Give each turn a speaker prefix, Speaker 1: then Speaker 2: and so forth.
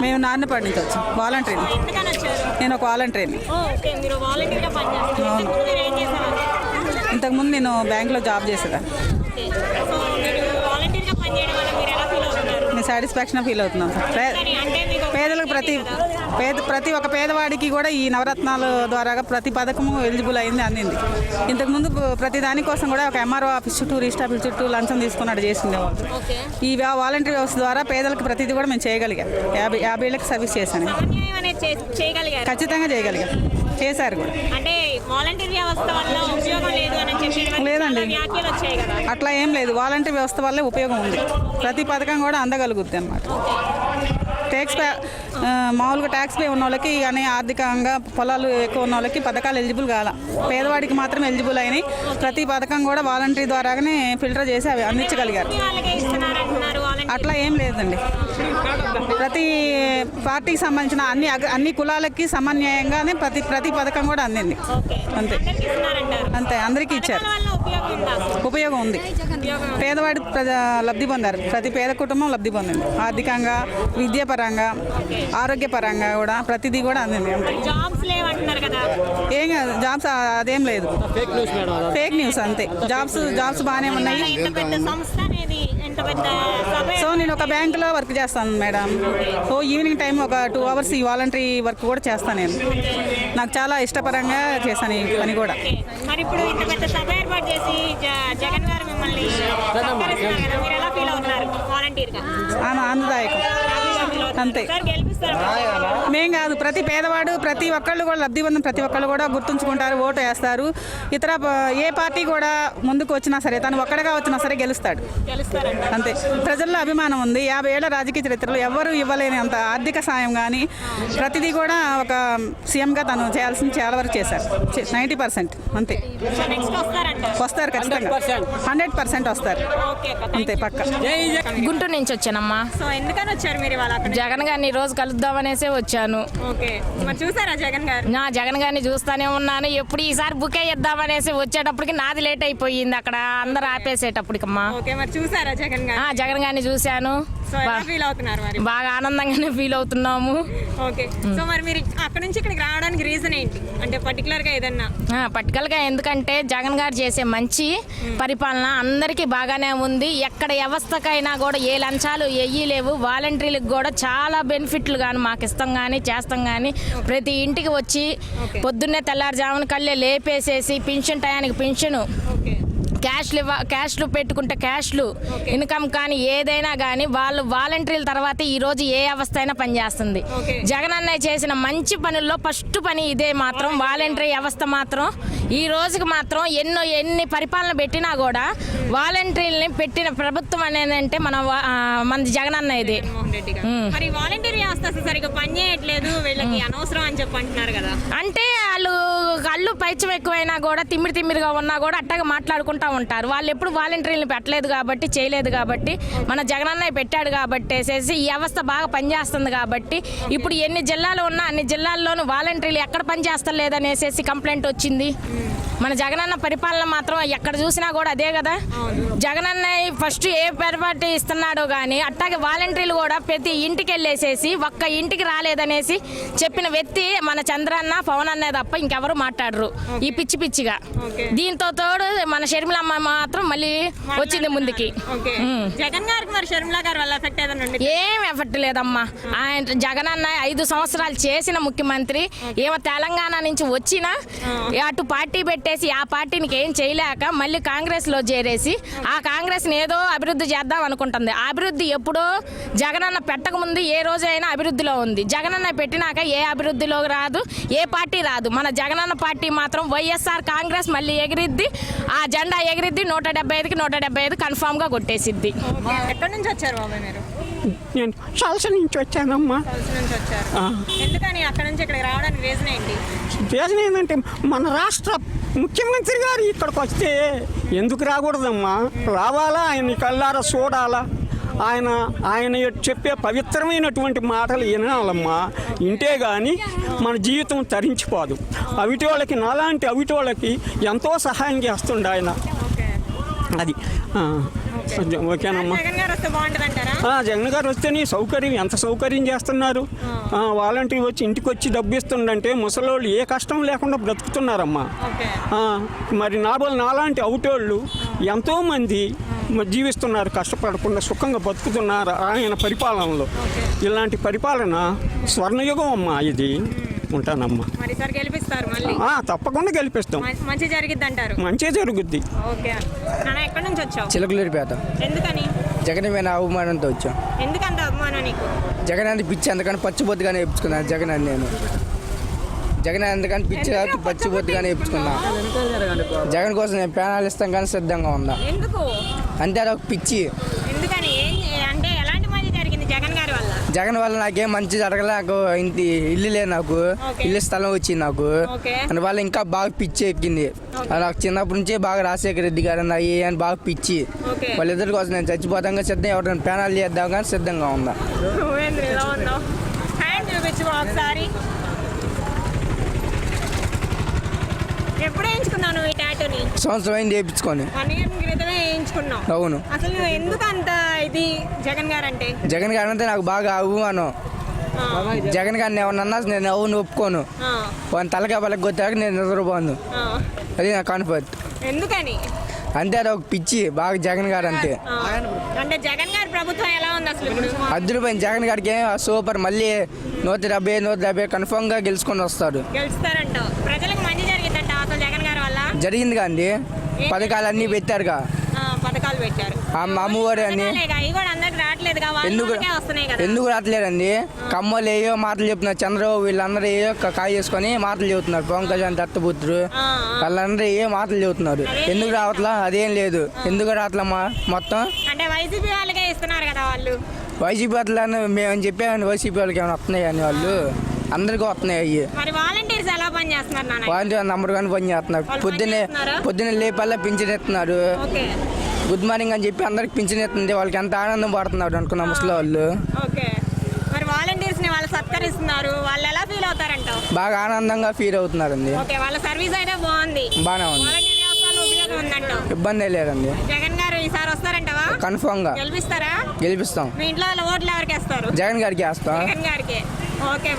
Speaker 1: మేము నాన్నపాటి నుంచి వచ్చాం. వాలంటీర్ని నేను ఒక వాలంటీర్ని
Speaker 2: చేసేవారు?
Speaker 1: ఇంతకుముందు నేను బ్యాంక్లో జాబ్ చేసేదాన్ని. Satisfaction feel sir.
Speaker 2: ఒక
Speaker 1: పేదలకు ప్రతి పేద ప్రతి ఒక్క పేదవాడికి కూడా ఈ నవరత్నాల ద్వారా ప్రతి పథకము ఎలిజిబుల్ అయింది అందింది ఇంతకుముందు ప్రతి దానికోసం కూడా ఒక ఎంఆర్ఓ ఆఫీస్ చుట్టూ రిజిస్టర్ ఆఫీస్ చుట్టూ లంచం తీసుకున్నట్టు చేసిండేవాళ్ళు
Speaker 2: ఓకే.
Speaker 1: ఈ వాలంటీర్ వ్యవస్థ ద్వారా పేదలకు ప్రతిదీ కూడా మేము చేయగలిగాం. యాభై యాభై ఏళ్ళకి సర్వీస్ చేశాను. ఖచ్చితంగా చేయగలిగాం. చేశారు కూడా.
Speaker 2: అంటే వాలంటీర్ వ్యవస్థ వల్ల ఉపయోగం లేదు అని చెప్పి
Speaker 1: లేదండి.
Speaker 2: వ్యాఖ్యలు వచ్చాయి కదా.
Speaker 1: అట్లా ఏం లేదు. వాలంటీర్ వ్యవస్థ వల్లే ఉపయోగం ఉంది. ప్రతి పథకం కూడా అందగలుగుద్ది అనమాట ట్యాక్స్ పే మామూలుగా ట్యాక్స్ పే ఉన్న వాళ్ళకి కానీ ఆర్థికంగా పొలాలు ఎక్కువ ఉన్న వాళ్ళకి పథకాలు ఎలిజిబుల్ కాల. పేదవాడికి మాత్రం ఎలిజిబుల్ అయినాయి. ప్రతి పథకం కూడా వాలంటీర్ ద్వారానే ఫిల్టర్ చేసి అవి అందించగలిగారు. అట్లా ఏం లేదండి. ప్రతి పార్టీకి సంబంధించిన అన్ని అగ- అన్ని కులాలకి సమన్యాయంగానే ప్రతి ప్రతి పథకం కూడా అందింది.
Speaker 2: ఓకే.
Speaker 1: అంతే. అంతే అందరికీ ఇచ్చారు.
Speaker 2: ఉపయోగం ఉందా?
Speaker 1: ఉపయోగం ఉంది.
Speaker 2: ఉపయోగం
Speaker 1: పేదవాడి ప్రజ- లబ్ధి పొందారు. ప్రతి పేద కుటుంబం లబ్ధి పొందింది. ఆర్థికంగా విద్యాపరంగా ఆరోగ్యపరంగా కూడా ప్రతిదీ కూడా అందింది. ఏం కాదు జాబ్స్ అదేం లేదు. ఫేక్ న్యూస్ అంతే. జాబ్స్ జాబ్స్ బాగానే ఉన్నాయి.
Speaker 2: ఎంత పెద్ద సభ?
Speaker 1: సో నేను ఒక బ్యాంకులో వర్క్ చేస్తాను మేడం. సో ఈవినింగ్ టైం ఒక టూ అవర్స్ ఈ వాలంటరీ వర్క్ కూడా చేస్తాను నేను. నాకు చాలా ఇష్టపరంగా చేశాను ఈ పని కూడా.
Speaker 2: మరి ఇప్పుడు ఇంత పెద్ద సభ ఏర్పాటు చేసి జ- జగన్ గారు మిమ్మల్ని సత్కరిస్తున్నారు కదా మీరు ఎలా ఫీల్ అవుతున్నారు వాలంటీర్గా?
Speaker 1: ఆన ఆనందదాయకం. అంతే. మేం కాదు ప్రతి పేదవాడు ప్రతి ఒక్కళ్ళు కూడా లబ్ధి పొందిన ప్రతి ఒక్కళ్ళు కూడా గుర్తుంచుకుంటారు ఓటు వేస్తారు. ఇతర ఏ పార్టీ కూడా ముందుకు వచ్చినా సరే తను ఒక్కడగా వచ్చినా సరే గెలుస్తాడు.
Speaker 2: గెలుస్తారంట
Speaker 1: అంతే. ప్రజల్లో అభిమానం ఉంది. యాభై ఏళ్ళ రాజకీయ చరిత్రలో ఎవరు ఇవ్వలేని అంత ఆర్థిక సాయం కానీ ప్రతిదీ కూడా ఒక సీఎంగా తను చేయాల్సింది చాలా వరకు చేశారు. Ninety percent. అంతే. వస్తారు ఖచ్చితంగా. హండ్రెడ్ పర్సెంట్ వస్తారు.
Speaker 2: ఓకే అక్క,
Speaker 1: అంతే పక్క.
Speaker 3: గుంటూరు నుంచి వచ్చానమ్మా.
Speaker 2: సో ఎందుకని వచ్చారు మీరు?
Speaker 3: జగన్ గారిని ఈ రోజు కలుద్దామనేసే వచ్చాను.
Speaker 2: ఓకే. మరి చూసారా జగన్ గారు?
Speaker 3: నా జగన్ గారిని చూస్తానే ఉన్నాను. ఎప్పుడు ఈసారి బుక్ ఇద్దామనేసి వచ్చేటప్పటికి నాది లేట్ అయిపోయింది. అక్కడ అందరు ఆపేసేటప్పటికమ్మా.
Speaker 2: ఓకే. మరి చూసారా జగన్
Speaker 3: ఆ,
Speaker 2: గారు
Speaker 3: జగన్ గారిని చూశాను.
Speaker 2: సో ఎలా
Speaker 3: బా-
Speaker 2: ఫీల్ అవుతున్నారు మరి?
Speaker 3: బాగా ఆనందంగానే ఫీల్ అవుతున్నాము.
Speaker 2: ఓకే. సో మరి మీరు అక్కడ నుంచి ఇక్కడికి రావడానికి రీజన్ ఏంటి? అంటే పర్టికులర్గా ఏదన్నా?
Speaker 3: పట్టుకలుగా ఎందుకంటే జగన్ గారు చేసే మంచి పరిపాలన అందరికీ బాగానే ఉంది. ఎక్కడ వ్యవస్థకైనా కూడా ఏ లంచాలు ఎయ్యి లేవు. వాలంటీర్లకు కూడా చాలా బెనిఫిట్లు కానీ మాకు ఇస్తాం కానీ చేస్తాం కానీ ప్రతి ఇంటికి వచ్చి పొద్దున్నే తెల్లారుజామున కళ్ళే లేపేసేసి పింఛన్ టయానికి పింఛను క్యాష్లు ఇవ్వ క్యాష్లు పెట్టుకుంటే క్యాష్లు ఇన్కమ్ కానీ ఏదైనా కానీ వాళ్ళు వాలంటీర్ల తర్వాత ఈ రోజు ఏ వ్యవస్థ అయినా పనిచేస్తుంది. జగన్ అన్నయ్య చేసిన మంచి పనుల్లో ఫస్ట్ పని ఇదే మాత్రం వాలంటరీ వ్యవస్థ మాత్రం. ఈ రోజుకి మాత్రం ఎన్నో ఎన్ని పరిపాలన పెట్టినా కూడా వాలంటీర్ని పెట్టిన ప్రభుత్వం అనేది అంటే మన మనది జగన్ అన్నయ్యది.
Speaker 2: మరి వాలంటీర్ వ్యవస్థ సరిగ్గా పని చేయట్లేదు వీళ్ళకి అనవసరం అని చెప్పి అంటున్నారు కదా.
Speaker 3: అంటే వాళ్ళు కళ్ళు పైచం ఎక్కువైనా కూడా తిమ్మిడి తిమ్మిడిగా ఉన్నా కూడా అట్టగా మాట్లాడుకుంటా ఉంటారు. వాళ్ళు ఎప్పుడు వాలంటీర్లు పెట్టలేదు కాబట్టి చేయలేదు కాబట్టి మన జగనన్నయ్య పెట్టాడు కాబట్టి వేసేసి ఈ వ్యవస్థ బాగా పనిచేస్తుంది కాబట్టి ఇప్పుడు ఎన్ని జిల్లాలు ఉన్నా అన్ని జిల్లాల్లోనూ వాలంటీర్లు ఎక్కడ పనిచేస్తలేదనేసేసి కంప్లైంట్ వచ్చింది. మన జగనన్న పరిపాలన మాత్రం ఎక్కడ చూసినా కూడా అదే కదా. జగనన్నయ్య ఫస్ట్ ఏ పరిపాటి ఇస్తున్నాడో కానీ అట్టాగే వాలంటీర్లు కూడా ప్రతి ఇంటికి వెళ్ళేసేసి ఒక్క ఇంటికి రాలేదనేసి చెప్పిన వ్యక్తి మన చంద్రన్న పవన్ అన్న తప్ప ఇంకెవరు మాట్లాడరు. ఈ పిచ్చి పిచ్చిగా. దీంతో తోడు మన షర్మిలమ్మ మాత్రం మళ్ళీ వచ్చింది ముందుకి.
Speaker 2: జగన్ గారికి మరి షర్మిలా గారి వల్ల ఎఫెక్ట్
Speaker 3: ఏం ఎఫెక్ట్ లేదమ్మా. ఆయన జగన్ అన్న ఐదు సంవత్సరాలు చేసిన ముఖ్యమంత్రి. ఏమో తెలంగాణ నుంచి వచ్చినా అటు పార్టీ పెట్టేసి ఆ పార్టీనికి ఏం చేయలేక మళ్ళీ కాంగ్రెస్లో చేరేసి ఆ కాంగ్రెస్ ఏదో అభివృద్ధి చేద్దాం అనుకుంటుంది. ఆ అభివృద్ధి ఎప్పుడో జగనన్న పెట్టక ముందు ఏ రోజైనా అభివృద్ధిలో ఉంది. జగనన్న పెట్టినాక ఏ అభివృద్ధిలో రాదు ఏ పార్టీ రాదు. మన జగనన్న పార్టీ మాత్రం వైఎస్ఆర్ కాంగ్రెస్ మళ్ళీ ఎగిరిద్ది. ఆ జెండా ఎగిరిద్ది నూట డెబ్బై ఐదుకి నూట డెబ్బై ఐదు కన్ఫామ్గా కొట్టేసిద్ది.
Speaker 2: ఎక్కడి నుంచి వచ్చారు బాబాయ్ మీరు?
Speaker 4: నేను సలస నుంచి వచ్చానమ్మా.
Speaker 2: నుంచి వచ్చారు. ఎందుకని అక్కడ నుంచి ఇక్కడికి రావడానికి రీజన్ ఏంటి?
Speaker 4: రీజన్ ఏంటంటే మన రాష్ట్ర ముఖ్యమంత్రి గారు ఇక్కడికి వస్తే ఎందుకు రాకూడదమ్మా? రావాలా? ఆయన కళ్ళారా చూడాలా? ఆయన ఆయన చెప్పే పవిత్రమైనటువంటి మాటలు వినాలమ్మా. ఇంటే కానీ మన జీవితం తరించిపోదు. అవిటి వాళ్ళకి నాలాంటి అవిటి వాళ్ళకి ఎంతో సహాయం చేస్తుండే ఆయన. అది. ఓకేనమ్మా.
Speaker 2: జగన్ గారు
Speaker 4: వస్తేనే సౌకర్యం ఎంత సౌకర్యం చేస్తున్నారు? వాలంటీర్ వచ్చి ఇంటికి వచ్చి డబ్బు ఇస్తుండంటే ముసలోళ్ళు ఏ కష్టం లేకుండా బ్రతుకుతున్నారమ్మా. మరి నాబోలు నాలాంటి అవుటోళ్ళు ఎంతోమంది జీవిస్తున్నారు కష్టపడకుండా సుఖంగా బతుకుతున్నారు ఆయన పరిపాలనలో. ఇలాంటి పరిపాలన స్వర్ణయుగం అమ్మా ఇది. ఉంటానమ్మా.
Speaker 2: మరి సార్ గెలిపిస్తారు మళ్ళీ?
Speaker 4: ఆ, తప్పకుండా గెలిపిస్తాం.
Speaker 2: మంచి జరిగిద్ది అంటారు
Speaker 4: మంచిగా జరుగుద్ది.
Speaker 2: ఓకే. నాన్న ఎక్కడి నుంచి వచ్చావు?
Speaker 5: చిలకలూరిపేట
Speaker 2: ఎందుకని?
Speaker 5: జగన్ మీద అవమానంతో వచ్చాం.
Speaker 2: ఎందుకంత అభిమానం నీకు?
Speaker 5: జగన్ అని పిచ్చి అందుకని పచ్చిబొద్దుగానే వేయించుకున్నాను జగన్ అని నేను. జగన్ అందుకని పిచ్చి కాబట్టి పచ్చిబొద్దుగానే వేయించుకున్నా జగన్ కోసం నేను ప్రాణాలు ఇస్తాం కానీ సిద్ధంగా ఉన్నా.
Speaker 2: ఎందుకు?
Speaker 5: అంతే అది ఒక పిచ్చి.
Speaker 2: ఎందుకని? ఏం అంటే ఎలాంటి మంచి జరిగింది జగన్ గారి వల్ల?
Speaker 5: జగన్ వల్ల నాకేం మంచి జరగలే నాకు ఇంటి ఇల్లు లేదు నాకు. ఇల్లు స్థలం వచ్చింది నాకు. అందువల్ల ఇంకా బాగా పిచ్చి ఎక్కింది. అది నాకు చిన్నప్పటి నుంచే బాగా రాజశేఖర రెడ్డి గారు అన్న ఏ అని బాగా పిచ్చి.
Speaker 2: ఓకే.
Speaker 5: వాళ్ళిద్దరి కోసం నేను చచ్చిపోతాగా సిద్ధం ఎవరైనా ప్రాణాలు చేద్దాం కానీ సిద్ధంగా ఉన్నా. సంవత్సరం అయింది వేయించుకొని.
Speaker 2: వన్ ఇయర్ క్రితమే వేయించుకున్నావు.
Speaker 5: అవును.
Speaker 2: అసలు నువ్వు ఎందుకు అంత ఇది జగన్ గారు అంటే
Speaker 5: జగన్ గారు అంటే నాకు బాగా అవమానం
Speaker 2: ఆ,
Speaker 5: జగన్ గారిని ఏమన్నా నేను అవును ఒప్పుకోను. వాని తలకాయ పలక కొట్టాక నేను నిద్రపోను. అది నా కాన్ఫర్ట్
Speaker 2: ఎందుకని?
Speaker 5: అంతే అది ఒక పిచ్చి బాగా జగన్ గారు అంటే.
Speaker 2: ఆ. అంటే జగన్ గారి ప్రభుత్వం ఎలా ఉంది అసలు ఇప్పుడు?
Speaker 5: అద్దరిపోయిన జగన్ గారికి సూపర్ మళ్ళీ నూట డెబ్బై నూట డెబ్బై కన్ఫర్మ్గా గెలుచుకొని వస్తారు
Speaker 2: గెలుస్తారంట. ప్రజలకు మంచి గారి వల్ల
Speaker 5: జరిగింది కానీ పథకాలు అన్నీ పెట్టారుగా
Speaker 2: పథకాలు పెట్టారు
Speaker 5: అమ్మవారు అని ఎందుకు ఎందుకు రావట్లేదండి? కమ్మలు ఏయో మాటలు చెప్తున్నారు. చంద్రబాబు వీళ్ళందరూ ఏయో కాయ చేసుకొని మాటలు చెబుతున్నారు. పవన్ కళ్యాణ్ దత్తపుత్రుడు
Speaker 2: ఆ.
Speaker 5: వాళ్ళందరూ ఏ మాటలు చెబుతున్నారు. ఎందుకు రావట్లా? అదేం లేదు. ఎందుకు రావట్లా మొత్తం?
Speaker 2: అంటే వైసీపీ వాళ్ళకే ఇస్తున్నారు కదా వాళ్ళు?
Speaker 5: వైసీపీ అట్లా మేము చెప్పామని వైసీపీ వాళ్ళకి ఏమైనా వస్తున్నాయి అని వాళ్ళు? అందరికీ వస్తున్నాయి అయ్యి.
Speaker 2: మరి వాలంటీర్స్ ఎలా పని చేస్తున్నారు నాన్న?
Speaker 5: వాళ్ళు నంబర్ కానీ పని చేస్తున్నారు. పొద్దున్నే? పొద్దున్నే లేపల్లా పింఛన్ ఇస్తున్నారు. గుడ్ మార్నింగ్ అని చెప్పి అందరికి పింఛన్ ఇస్తుంది. వాళ్ళకి ఎంత ఆనందం పడుతున్నారు అనుకున్న ముసలి వాళ్ళు
Speaker 2: వాలంటీర్స్ని వాళ్ళు సత్కరిస్తున్నారు. వాళ్ళు ఎలా ఫీల్ అవుతారంటావు
Speaker 5: బాగా ఆనందంగా ఫీల్ అవుతున్నారండి.
Speaker 2: ఓకే వాళ్ళ సర్వీస్ అయితే బాగుంది.
Speaker 5: బాగానే ఉంది. ఇబ్బంది లేదండి.
Speaker 2: జగన్ గారు ఈసారి వస్తారంటావా?
Speaker 5: కన్ఫామ్గా
Speaker 2: గెలిపిస్తారా?
Speaker 5: గెలిపిస్తాం.
Speaker 2: మీ ఇంట్లో ఓట్లు ఎవరికి వేస్తారు?
Speaker 5: జగన్ గారికి వేస్తాం.
Speaker 2: జగన్ గారికి. ఓకే